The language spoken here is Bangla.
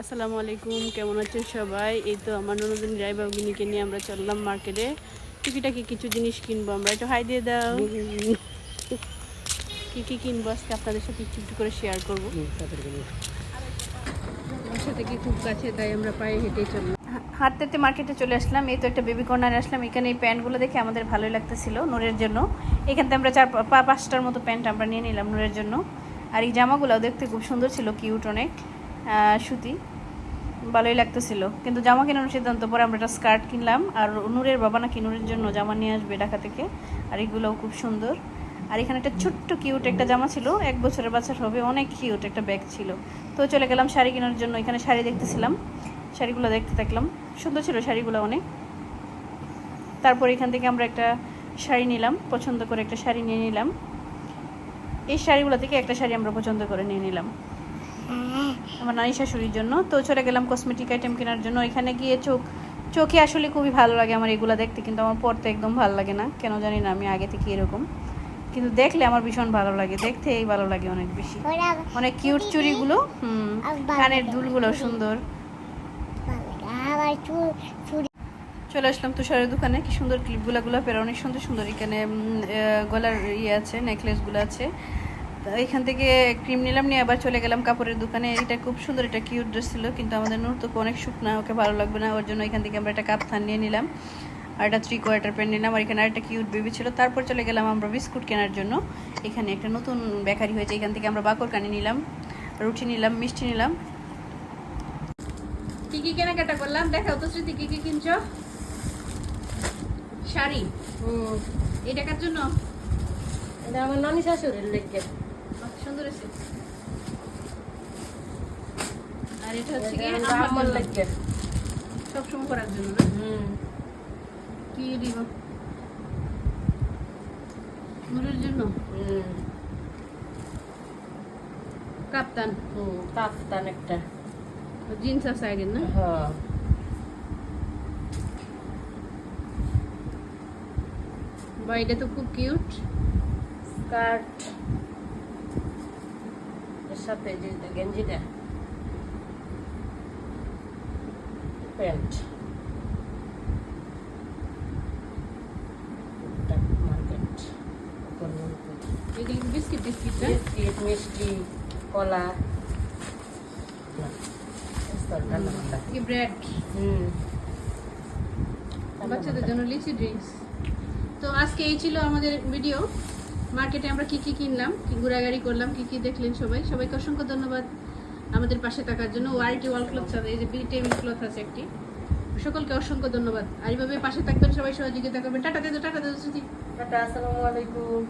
আসসালামু আলাইকুম কেমন আছেন সবাই? এই তো আমার ননদিন রায় বাবুগিনীকে নিয়ে আমরা চললাম মার্কেটে টুকিটাকি কিছু জিনিস কিনবো আমরা। একটু হাই দিয়ে দাও। কি কি কিনবো আজকে আপনাদের সাথে একটু একটু করে শেয়ার করব। বাসা থেকে খুব কাছে তাই আমরা পায়ে হেঁটে চললাম। হাঁটতে হাঁটতে মার্কেটে চলে আসলাম। এই তো একটা বেবি কর্নারে আসলাম। এখানে এই প্যান্টগুলো দেখে আমাদের ভালোই লাগতেছিল নূরের জন্য। এখান থেকে আমরা চার পাঁচটার মতো প্যান্ট আমরা নিয়ে নিলাম নূরের জন্য। আর এই জামাগুলোও দেখতে খুব সুন্দর ছিল কিউট অনেক। সুতি। ভালোই লাগতেছিল। কিন্তু জামা কেনার সিদ্ধান্ত পরে আমরা একটা স্কার্ট কিনলাম আর নূরের বাবা নাকি নূরের জন্য জামা নিয়ে আসবে ঢাকা থেকে। আর এগুলোও খুব সুন্দর। আর এখানে একটা ছোট্ট কিউট একটা জামা ছিল। এক বছরের বাচ্চার হবে, অনেক কিউট একটা ব্যাগ ছিল। তো চলে গেলাম শাড়ি কেনার জন্য। এখানে শাড়ি দেখতেছিলাম। শাড়িগুলো দেখতে থাকলাম। সুন্দর ছিল শাড়িগুলো অনেক। তারপর এখান থেকে আমরা একটা শাড়ি নিলাম। পছন্দ করে একটা শাড়ি নিয়ে নিলাম। এই শাড়িগুলো থেকে একটা শাড়ি আমরা পছন্দ করে নিয়ে নিলাম। আমার নানি শাশুড়ির জন্য। তো চলে গেলাম কসমেটিক আইটেম কেনার জন্য। এখানে গিয়ে চোখ, চোখে আসলে খুবই ভালো লাগে আমার এগুলো দেখতে, কিন্তু আমার পরতে একদম ভালো লাগে না। কেন জানি না, আমি আগে থেকে এরকম। কিন্তু দেখলে আমার ভীষণ ভালো লাগে, দেখতেই ভালো লাগে অনেক বেশি। অনেক কিউট চুড়িগুলো, হুম, কানের লাগে। দুলগুলো সুন্দর। চলে আসলাম তুষারের দোকানে, কি সুন্দর ক্লিপগুলো গুলো পেরে অনেক সুন্দর সুন্দর। এখানে গলার ইয়ে আছে নেকলেসগুলো আছে। এখান থেকে ক্রিম নিলাম, নিয়ে আবার চলে গেলাম কাপড়ের দোকানে। এটা খুব সুন্দর, এটা কিউট ড্রেস ছিল, কিন্তু আমাদের নূর তো অনেক শুকনা, ওকে ভালো লাগবে না, ওর জন্য এখান থেকে আমরা একটা কাপথান নিয়ে নিলাম। আর একটা থ্রি কোয়ার্টার প্যান্ট নিলাম, আর এখানে আরেকটা কিউট বেবি ছিল। তারপর চলে গেলাম আমরা বিস্কুট কেনার জন্য। এখানে একটা নতুন বেকারি হয়েছে, এখান থেকে আমরা বাকর কানি নিলাম, রুটি নিলাম, মিষ্টি নিলাম। কি কি কেনাকাটা করলাম? দেখাও তো স্মৃতি, কি কি কিনছো? শাড়ি। ও এই টাকার জন্য? এটা আমার নানি শাশুড়ির লেগে। সুন্দর আছে আর এটা হচ্ছে কি আমার। লেগে সবসময় করার জন্য না? হুম। কি দিব? নূরের জন্য? হুম। কাপ্তান। হুম কাফতান একটা। জিন্স আছে আগের না? হ্যাঁ। বা এটা তো খুব কিউট। স্কার্ট। এর সাথে যে গেঞ্জিটা। Pant. Market. Biscuit biscuit biscuit মিষ্টি কলা। না, স্তরটা না, না। ব্রেড হুম। বাচ্চাদের জন্য লিচি ড্রিঙ্কস। তো আজকে এই ছিল আমাদের ভিডিও। মার্কেটে আমরা কি কি কিনলাম, কি ঘোরাঘুরি করলাম, কি কি দেখলেন সবাই? সবাইকে অসংখ্য ধন্যবাদ আমাদের পাশে থাকার জন্য। ওয়ারিটি ওয়াল ক্লথ আছে, এই যে বি টেবিল ক্লথ আছে একটি। সকলকে অসংখ্য ধন্যবাদ। আর এইভাবে পাশে থাকবেন সবাই, সহযোগিতা করবেন। টাটা দে টাটা দে টাটা, আসসালামু আলাইকুম।